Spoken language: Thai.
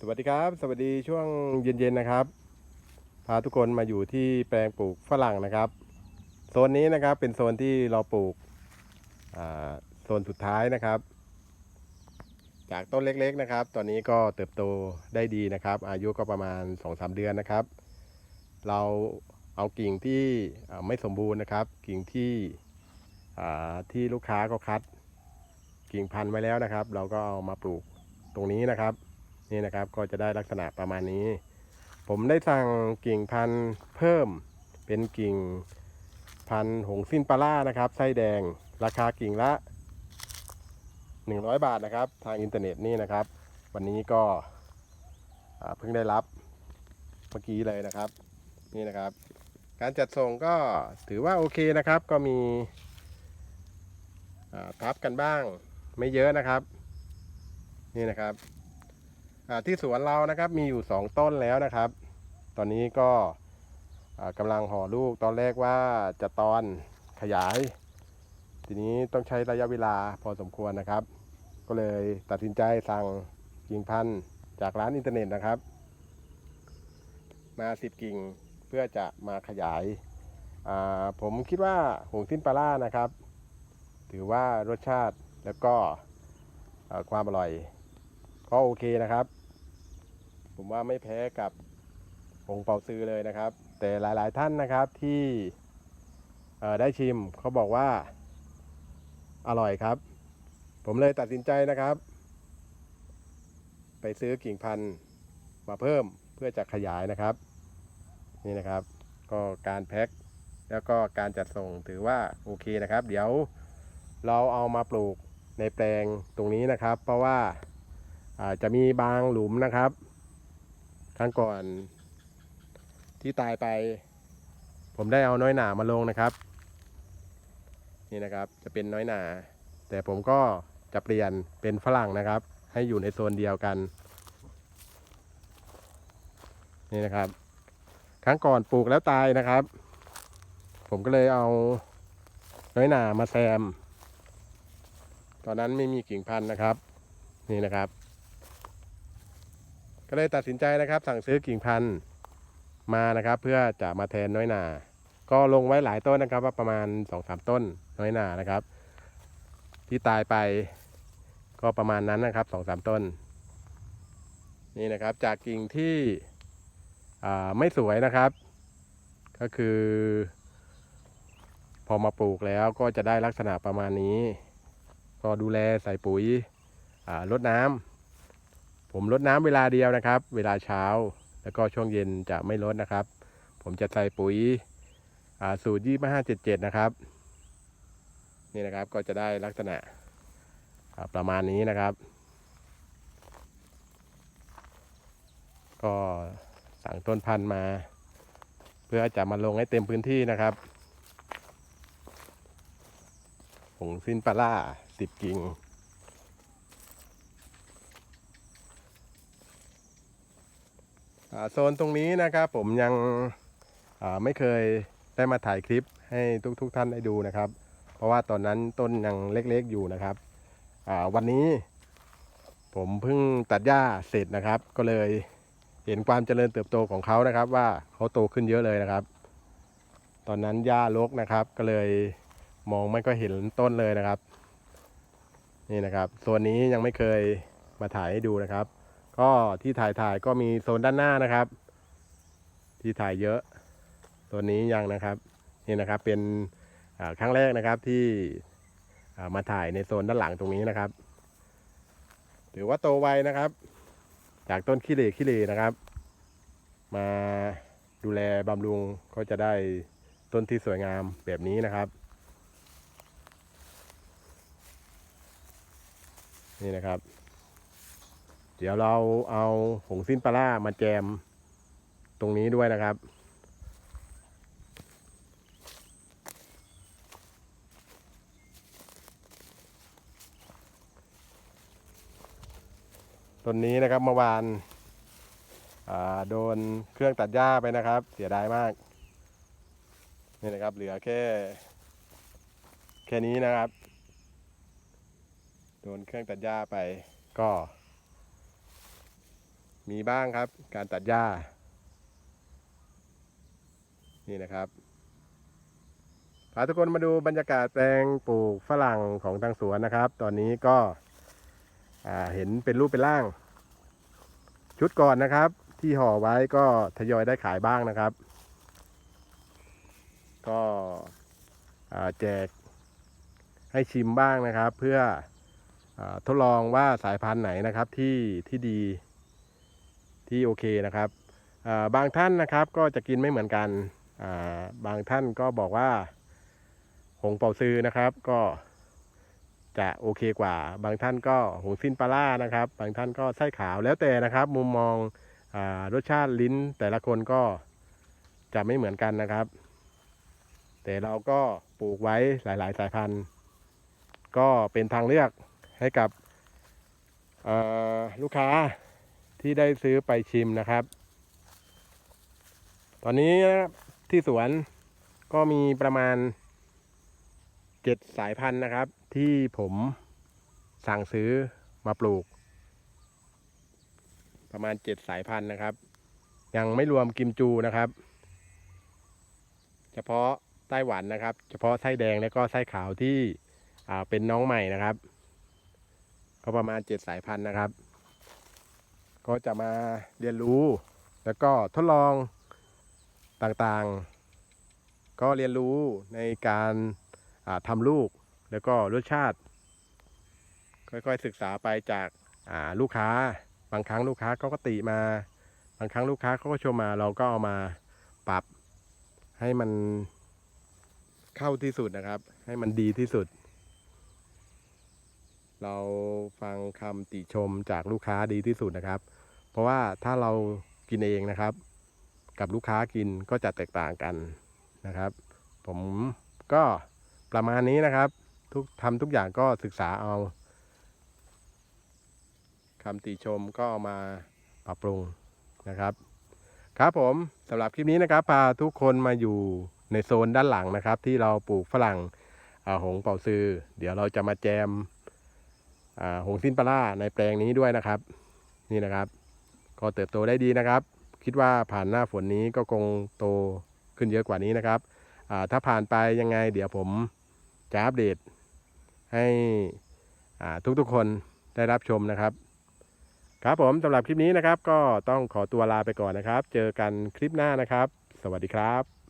สวัสดีครับ สวัสดีช่วงเย็นๆนะครับ พาทุกคนมาอยู่ที่แปลงปลูกฝรั่งนะครับ โซนนี้นะครับเป็นโซนที่เราปลูกโซนสุดท้ายนะครับ จากต้นเล็กๆนะครับ ตอนนี้ก็เติบโตได้ดีนะครับ อายุก็ประมาณ 2-3 เดือนนะครับ เราเอากิ่งที่ไม่สมบูรณ์นะครับ กิ่งที่ที่ลูกค้าก็คัด กิ่งพันธุ์ไว้แล้วนะครับ เราก็เอามาปลูกตรงนี้นะครับ นี่นะครับก็จะได้ลักษณะประมาณนี้ ผมได้สั่งกิ่งพันธุ์เพิ่มเป็นกิ่งพันธุ์หงสิ้นปลาร่านะครับไส้แดง ราคากิ่งละ 100 บาทนะครับ ทางอินเทอร์เน็ตนี่นะครับ วันนี้ก็เพิ่งได้รับเมื่อกี้เลยนะครับ นี่นะครับ การจัดส่งก็ถือว่าโอเคนะครับ ก็มีทับกันบ้างไม่เยอะนะครับ นี่นะครับ ที่สวนเรานะครับมีอยู่ 2 ต้นแล้วนะครับ ตอนนี้ก็กำลังห่อลูกตอนแรกว่าจะตอนขยาย ทีนี้ต้องใช้ระยะเวลาพอสมควรนะครับ ก็เลยตัดสินใจสั่งกิ่งพันธุ์จากร้านอินเทอร์เน็ตนะครับ มา10กิ่งเพื่อจะมาขยายาผมคิดว่าหงสิ้นปลาร่านะครับ ถือว่ารสชาติแล้วก็ความอร่อยก็โอเคนะครับ ผมว่าไม่แพ้กับองเปาซื้อเลยนะครับ แต่หลายๆท่านนะครับที่ได้ชิมเขาบอกว่าอร่อยครับ ผมเลยตัดสินใจนะครับ ไปซื้อกิ่งพันธุ์มาเพิ่มเพื่อจะขยายนะครับ นี่นะครับ ก็การแพ็คแล้วก็การจัดส่งถือว่าโอเคนะครับ เดี๋ยวเราเอามาปลูกในแปลงตรงนี้นะครับ เพราะว่าจะมีบางหลุมนะครับ ครั้งก่อนที่ตายไป ผมได้เอาน้อยหนามาลงนะครับ นี่นะครับจะเป็นน้อยหนา แต่ผมก็จะเปลี่ยนเป็นฝรั่งนะครับ ให้อยู่ในโซนเดียวกัน นี่นะครับ ครั้งก่อนปลูกแล้วตายนะครับ ผมก็เลยเอาน้อยหนามาแซม ตอนนั้นไม่มีกิ่งพันธุ์นะครับ นี่นะครับ ก็เลยตัดสินใจนะครับ สั่งซื้อกิ่งพันธุ์มานะครับ เพื่อจะมาแทนน้อยหนา ก็ลงไว้หลายต้นนะครับ ว่าประมาณ2อสต้นน้อยหนานะครับ ที่ตายไปก็ประมาณนั้นนะครับ2อสต้น นี่นะครับจากกิ่งที่ไม่สวยนะครับ ก็คือ พอมาปลูกแล้วก็จะได้ลักษณะประมาณนี้ ก็ดูแลใส่ปุ๋ยอ่ารดน้ำ ผมลดน้ำเวลาเดียวนะครับ เวลาเช้า แล้วก็ช่วงเย็นจะไม่ลดนะครับ ผมจะใส่ปุ๋ยอ่าสูตรยี่ห้าเจ็ดเจ็ดนะครับ นี่นะครับก็จะได้ลักษณะประมาณนี้นะครับ ก็สั่งต้นพันธุ์มา เพื่อจะมาลงให้เต็มพื้นที่นะครับผงซินปลาร่าสิบกิ่ง อ่า โซนตรงนี้นะครับผมยังไม่เคยได้มาถ่ายคลิปให้ทุกๆทท่านได้ดูนะครับ เพราะว่าตอนนั้นต้นยังเล็กๆอยู่นะครับวันนี้ผมเพิ่งตัดหญ้าเสร็จนะครับ ก็เลยเห็นความเจริญเติบโตของเขานะครับ ว่าเขาโตขึ้นเยอะเลยนะครับ ตอนนั้นหญ้ารกนะครับ ก็เลยมองไม่ก็เห็นต้นเลยนะครับ นี่นะครับโซนนี้ยังไม่เคยมาถ่ายให้ดูนะครับ ก็ที่ถ่ายถ่ายก็มีโซนด้านหน้านะครับ ที่ถ่ายเยอะตัวนี้ยังนะครับนี่นะครับเป็นครั้งแรกนะครับที่มาถ่ายในโซนด้านหลังตรงนี้นะครับ ถือว่าโตไวนะครับ จากต้นขี้เหร่ขี้เหร่นะครับ มาดูแลบำรุงก็จะได้ต้นที่สวยงามแบบนี้นะครับนี่นะครับ เดี๋ยวเราเอาผงสิ้นปลามาแจมตรงนี้ด้วยนะครับ ต้นนี้นะครับเมื่อวานาโดนเครื่องตัดหญ้าไปนะครับ เสียดายมาก นี่นะครับ เหลือแค่ แค่นี้นะครับ โดนเครื่องตัดหญ้าไปก็ มีบ้างครับ การตัดหญ้า นี่นะครับพาทุกคนมาดูบรรยากาศแปลงปลูกฝรั่งของทางสวนนะครับ ตอนนี้ก็เห็นเป็นรูปเป็นร่าง ชุดก่อนนะครับ ที่ห่อไว้ก็ทยอยได้ขายบ้างนะครับ ก็แจกให้ชิมบ้างนะครับ เพื่ออทดลองว่าสายพันธุ์ไหนนะครับที่ที่ดี ที่โอเคนะครับบางท่านนะครับก็จะกินไม่เหมือนกัน บางท่านก็บอกว่า หงเป่าซื้อนะครับ ก็จะโอเคกว่า บางท่านก็หงสิ้นปลาร่านะครับ บางท่านก็ไส้ขาวแล้วแต่นะครับ มุมมองอรสชาติลิ้นแต่ละคนก็จะไม่เหมือนกันนะครับ แต่เราก็ปลูกไว้หลาย ๆ สายพันธุ์ ก็เป็นทางเลือกให้กับลูกค้า ที่ได้ซื้อไปชิมนะครับ ตอนนี้ที่สวนก็มีประมาณเจ็ดสายพันธุ์นะครับ ที่ผมสั่งซื้อมาปลูก ประมาณเจ็ดสายพันธุ์นะครับ ยังไม่รวมกิมจูนะครับ เฉพาะไต้หวันนะครับ เฉพาะไส้แดงและก็ไส้ขาวที่เป็นน้องใหม่นะครับ ก็ประมาณเจ็ดสายพันธุ์นะครับ ก็จะมาเรียนรู้ แล้วก็ทดลองต่างๆ ก็เรียนรู้ในการาทำลูก แล้วก็รสชาติ ค่อยๆศึกษาไปจากาลูกค้า บางครั้งลูกค้าเขาก็ติมา บางครั้งลูกค้าเขาก็ชมมาเราก็เอามาปรับให้มันเข้าที่สุดนะครับ ให้มันดีที่สุด เราฟังคำติชมจากลูกค้าดีที่สุดนะครับ เพราะว่าถ้าเรากินเองนะครับ กับลูกค้ากินก็จะแตกต่างกันนะครับ ผมก็ประมาณนี้นะครับ ทุกทำทุกอย่างก็ศึกษาเอาคำติชมก็เอามาปรับปรุงนะครับ ครับผมสำหรับคลิปนี้นะครับพาทุกคนมาอยู่ในโซนด้านหลังนะครับ ที่เราปลูกฝรั่งอาหงเป่าซือเดี๋ยวเราจะมาแจมอาหงสิ้นปลาในแปลงนี้ด้วยนะครับ นี่นะครับ ก็เติบโตได้ดีนะครับ คิดว่าผ่านหน้าฝนนี้ก็คงโตขึ้นเยอะกว่านี้นะครับถ้าผ่านไปยังไง เดี๋ยวผมจะอัปเดตให้ทุกๆคนได้รับชมนะครับ ครับผมสำหรับคลิปนี้นะครับ ก็ต้องขอตัวลาไปก่อนนะครับ เจอกันคลิปหน้านะครับ สวัสดีครับ